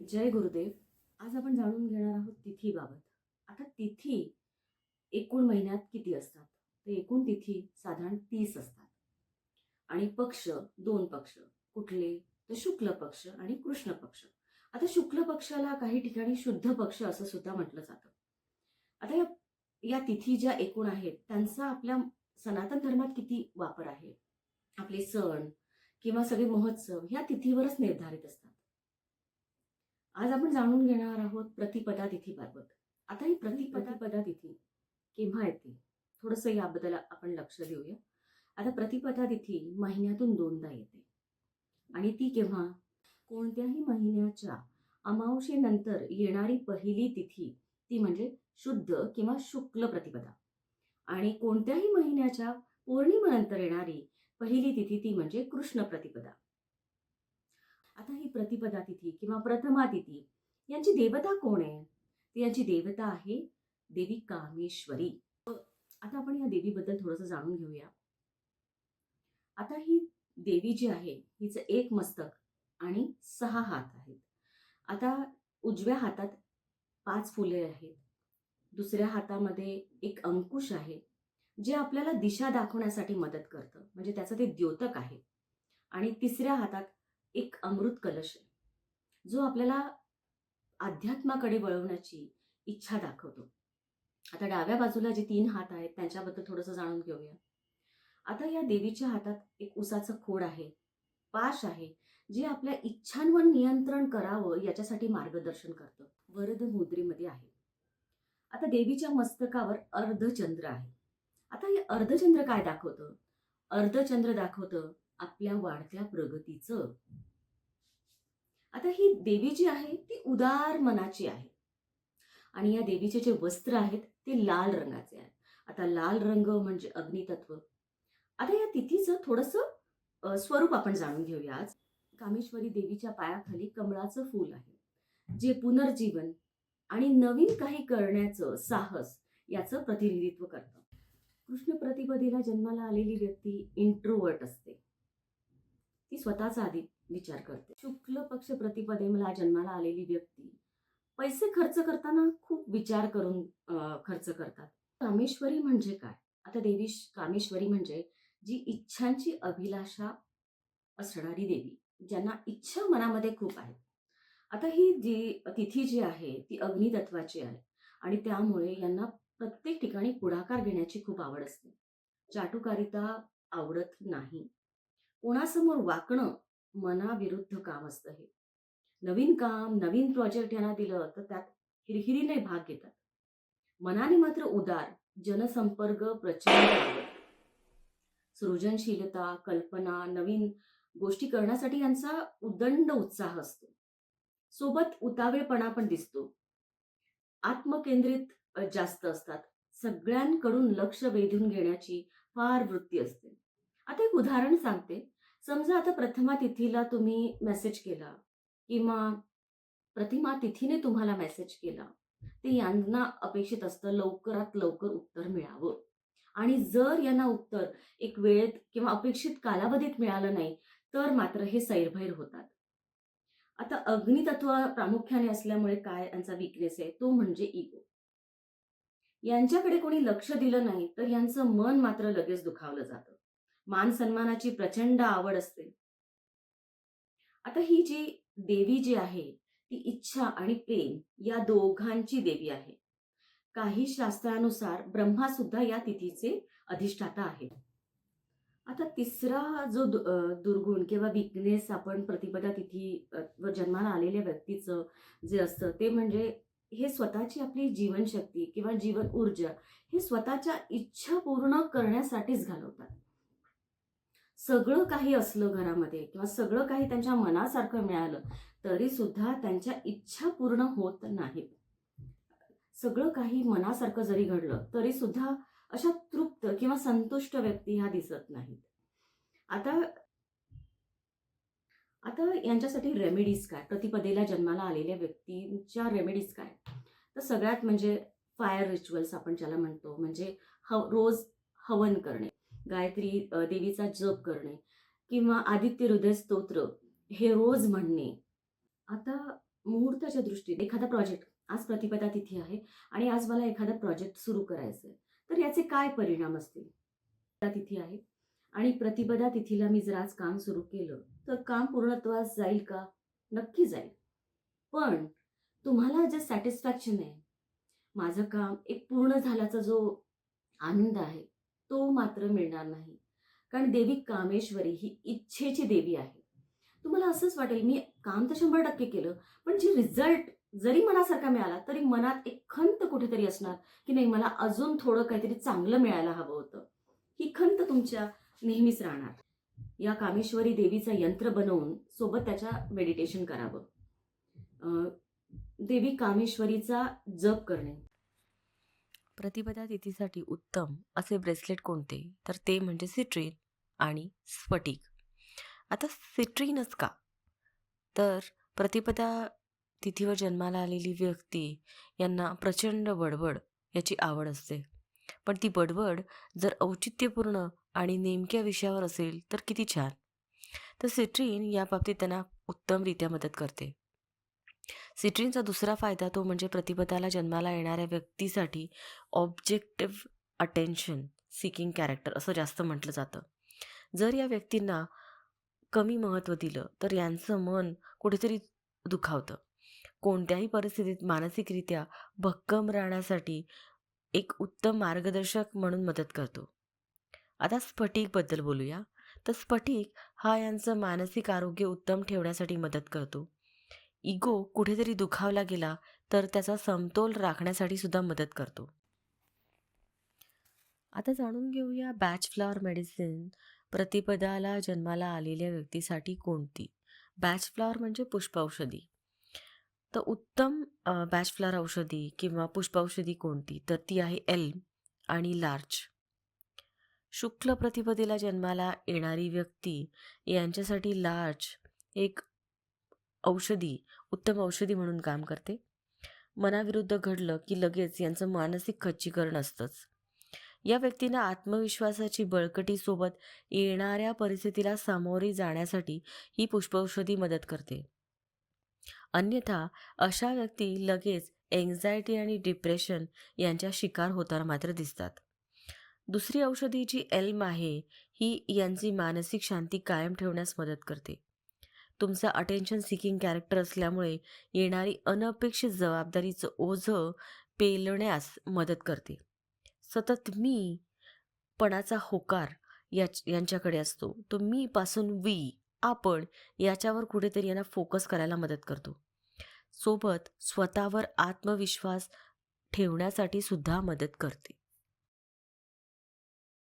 जय गुरुदेव. आज आपण जाणून घेणार आहोत तिथीबाबत आता तिथी एकूण महिन्यात किती असतात? तर एकूण तिथी साधारण तीस असतात. आणि पक्ष दोन पक्ष कुठले? तर शुक्ल पक्ष आणि कृष्ण पक्ष. आता शुक्ल पक्षाला काही ठिकाणी शुद्ध पक्ष असं सुद्धा म्हटलं जातं. आता या या तिथी ज्या एकूण आहेत त्यांचा आपल्या सनातन धर्मात किती वापर आहे? आपले सण किंवा सगळे महोत्सव ह्या तिथीवरच निर्धारित असतात. आज आपण जाणून घेणार आहोत प्रतिपदा तिथीबाबत आता ही प्रतिपदा तिथी केव्हा येते? थोडंसं याबद्दल आपण लक्ष देऊया. आता प्रतिपदा तिथी महिन्यातून दोनदा येते. आणि ती केव्हा? कोणत्याही महिन्याच्या अमावशेनंतर येणारी पहिली तिथी ती म्हणजे शुद्ध किंवा शुक्ल प्रतिपदा. आणि कोणत्याही महिन्याच्या पौर्णिमेनंतर येणारी पहिली तिथी ती म्हणजे कृष्ण प्रतिपदा. आता ही प्रतिपदा तिथी किंवा प्रथमा तिथी यांची देवता कोण आहे? ती यांची देवता आहे देवी कामेश्वरी. आता आपण या देवीबद्दल थोडंसं जाणून घेऊया. आता ही देवी जी आहे हिचं एक मस्तक आणि सहा हात आहेत. आता उजव्या हातात पाच फुले आहेत. दुसऱ्या हातामध्ये एक अंकुश आहे जे आपल्याला दिशा दाखवण्यासाठी मदत करतं. म्हणजे त्याचं ते द्योतक आहे. आणि तिसऱ्या हातात एक अमृत कलश आहे. जो आपल्याला अध्यात्माकडे वळवण्याची इच्छा दाखवतो. आता डाव्या बाजूला जे तीन हात आहेत त्यांच्याबद्दल थोडंसं जाणून घेऊया. आता या देवीच्या हातात एक उसाचं खोड आहे. पाश आहे जे आपल्या इच्छांवर नियंत्रण करावं याच्यासाठी मार्गदर्शन करतं. वरद मुद्रेमध्ये आहे. आता देवीच्या मस्तकावर अर्धचंद्र आहे. आता हे अर्धचंद्र काय दाखवतं? अर्धचंद्र दाखवतं आपल्या वाढत्या प्रगतीचं. आता ही देवी जी आहे ती उदार मनाची आहे. आणि या देवीचे जे वस्त्र आहेत ते लाल रंगाचे आहेत. आता लाल रंग म्हणजे अग्नितत्व. आता या तिथीचं थोडंसं स्वरूप आपण जाणून घेऊया आज. कामेश्वरी देवीच्या पायाखाली कमळाचं फूल आहे. जे पुनर्जीवन आणि नवीन काही करण्याचं साहस याचं प्रतिनिधित्व करतं. कृष्ण प्रतिपदेला जन्माला आलेली व्यक्ती इंट्रोवर्ट असते. ती स्वतःचा आधी विचार करते. शुक्ल पक्ष प्रतिपदेला जन्माला आलेली व्यक्ती. पैसे खर्च करताना खूप विचार करून खर्च करतात. कामेश्वरी म्हणजे काय? आता देवी कामेश्वरी म्हणजे जी इच्छांची अभिलाषा असणारी देवी ज्यांना इच्छा मनामध्ये खूप आहेत आता ही जी तिथी जी आहे ती अग्नितत्वाची आहे आणि त्यामुळे यांना प्रत्येक ठिकाणी पुढाकार घेण्याची खूप आवड असते. चाटुकारिता आवडत नाही. कोणासमोर वाकणं मनाविरुद्ध काम असतं हे. नवीन काम नवीन प्रोजेक्ट यांना दिलं तर त्यात हिरहिरीने भाग घेतात. मनाने मात्र उदार जनसंपर्क प्रचंड सृजनशीलता कल्पना नवीन गोष्टी करण्यासाठी यांचा उदंड उत्साह असतो. सोबत उतावेपणा पण दिसतो. आत्मकेंद्रित जास्त असतात. सगळ्यांकडून लक्ष वेधून घेण्याची फार वृत्ती असते. आता एक उदाहरण सांगते. समजा आता प्रथमा तिथीला तुम्ही मेसेज केला किंवा प्रतिमा तिथीने तुम्हाला मेसेज केला ते यांना अपेक्षित असतं लवकरात लवकर उत्तर मिळावं. आणि जर यांना उत्तर एक वेळेत किंवा अपेक्षित कालावधीत मिळालं नाही तर मात्र हे सैरभैर होतात. आता अग्नितत्व प्रामुख्याने असल्यामुळे काय यांचा विकनेस आहे? तो म्हणजे इगो यांच्याकडे कोणी लक्ष दिलं नाही तर यांचं मन मात्र लगेच दुखावलं जातं. मान सन्मानाची प्रचंड आवड असते. आता ही जी देवी जी आहे ती इच्छा आणि प्रेम या दोघांची देवी आहे. काही शास्त्रानुसार ब्रह्मा सुद्धा या तिथीचे अधिष्ठाता आहे आता तिसरा जो दुर्गुण किंवा विकनेस आपण प्रतिपदा तिथी व वर जन्माला आलेल्या व्यक्तीचं जे असतं ते म्हणजे हे स्वतःची आपली जीवनशक्ती किंवा जीवन ऊर्जा हे स्वतःच्या इच्छा पूर्ण करण्यासाठीच घालवतात. सगळं काही असलं घरामध्ये किंवा सगळं काही त्यांच्या मनासारखं मिळालं तरी सुद्धा त्यांच्या इच्छा पूर्ण होत नाहीत. सगळं काही मनासारखं जरी घडलं तरी सुद्धा अशा तृप्त किंवा संतुष्ट व्यक्ती ह्या दिसत नाहीत. आता आता यांच्यासाठी रेमेडीज काय? प्रतिपदेला जन्माला आलेल्या व्यक्तींच्या रेमेडीज काय? तर सगळ्यात म्हणजे फायर रिच्युअल्स आपण ज्याला म्हणतो म्हणजे ह रोज हवन करणे. गायत्री देवीचा जप करणे किंवा आदित्य हृदय स्तोत्र हे रोज म्हणणे. आता मुहूर्ताच्या दृष्टीने एखादा प्रोजेक्ट आज प्रतिपदा तिथी आहे आणि आज मला एखादा प्रोजेक्ट सुरू करायचं आहे तर याचे काय परिणाम असतील? त्या तिथी आहे आणि प्रतिपदा तिथीला मी जर आज काम सुरू केलं तर काम पूर्णत्वास जाईल का? नक्की जाईल. पण तुम्हाला जे सॅटिस्फॅक्शन आहे माझं काम एक पूर्ण झाल्याचा जो आनंद आहे तो मात्र मिळणार नाही. कारण देवी कामेश्वरी ही इच्छेची देवी आहे. तुम्हाला असंच वाटेल मी काम तर शंभर टक्के केलं पण जी रिझल्ट जरी मनासारखा मिळाला तरी मनात एक खंत कुठेतरी असणार की नाही मला अजून थोडं काहीतरी चांगलं मिळायला हवं होतं. ही खंत तुमच्या नेहमीच राहणार. या कामेश्वरी देवीचं यंत्र बनवून सोबत त्याच्या मेडिटेशन करावं. देवी कामेश्वरीचा जप करणे. प्रतिपदा तिथीसाठी उत्तम असे ब्रेसलेट कोणते? तर ते म्हणजे सिट्रीन आणि स्फटिक. आता सिट्रीनच का? तर प्रतिपदा तिथीवर जन्माला आलेली व्यक्ती यांना प्रचंड बडबड याची आवड असते. पण ती बडबड जर औचित्यपूर्ण आणि नेमक्या विषयावर असेल तर किती छान. तर सिट्रीन या बाबतीत त्यांना उत्तमरित्या मदत करते. सिट्रीनचा दुसरा फायदा तो म्हणजे प्रतिपदाला जन्माला येणाऱ्या व्यक्तीसाठी ऑब्जेक्टिव्ह अटेन्शन सिकिंग कॅरेक्टर असं जास्त म्हटलं जातं. जर या व्यक्तींना कमी महत्त्व दिलं तर यांचं मन कुठेतरी दुखावतं. कोणत्याही परिस्थितीत मानसिकरित्या भक्कम राहण्यासाठी एक उत्तम मार्गदर्शक म्हणून मदत करतो. आता स्फटिकबद्दल बोलूया. तर स्फटिक हा यांचं मानसिक आरोग्य उत्तम ठेवण्यासाठी मदत करतो. इगो कुठेतरी दुखावला गेला तर त्याचा समतोल राखण्यासाठी सुद्धा मदत करतो. आता जाणून घेऊया बॅच फ्लॉवर मेडिसिन प्रतिपदाला जन्माला आलेल्या व्यक्तीसाठी कोणती? बॅच फ्लॉवर म्हणजे पुष्पौषधी. तर उत्तम बॅच फ्लॉवर औषधी किंवा पुष्पौषधी कोणती? तर ती आहे एल्म आणि लार्च शुक्ल प्रतिपदेला जन्माला येणारी व्यक्ती यांच्यासाठी लार्च एक औषधी उत्तम औषधी म्हणून काम करते. मनाविरुद्ध घडलं की लगेच यांचं मानसिक खच्चीकरण असतंच. या व्यक्तींना आत्मविश्वासाची बळकटीसोबत येणाऱ्या परिस्थितीला सामोरी जाण्यासाठी ही पुष्पौषधी मदत करते. अन्यथा अशा व्यक्ती लगेच एन्झायटी आणि डिप्रेशन यांच्या शिकार होताना मात्र दिसतात. दुसरी औषधी जी एल्म आहे ही यांची मानसिक शांती कायम ठेवण्यास मदत करते. तुमचा अटेन्शन सिकिंग कॅरेक्टर असल्यामुळे येणारी अनपेक्षित जबाबदारीचं ओझं पेलण्यास मदत करते. सतत मी पणाचा होकार या यांच्याकडे असतो. तो मी पासून वी आपण याच्यावर कुठेतरी यांना फोकस करायला मदत करतो. सोबत स्वतःवर आत्मविश्वास ठेवण्यासाठी सुद्धा मदत करते.